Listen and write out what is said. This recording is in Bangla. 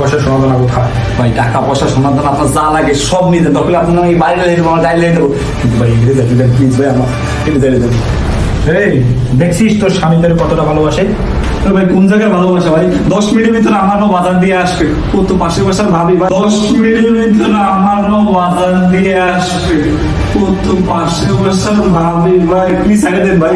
পয়সা ভাই টাকা পয়সা দাম আপনার যা লাগে সব নিয়ে তখন আপনার আমি বাইরে লেগে দেবো আমার গাড়ি লেগে দেবো কিন্তু ভাই প্লিজ ভাই আমার যাই দেন এই, দেখছিস তোর স্বামীদের কতটা ভালোবাসে? তো ভাই, কোন জায়গায় ভালোবাসা ভাই? দশ মিনিটের ভিতরে আমারও বাজার দিয়ে আসবে। ও তো পাশে বাসার ভাবি ভাই। দশ মিনিটের ভিতরে আমারও বাজার দিয়ে আসবে। ও তো পাশে বাসার ভাবি ভাই। প্লিজ ছেড়ে দেন ভাই।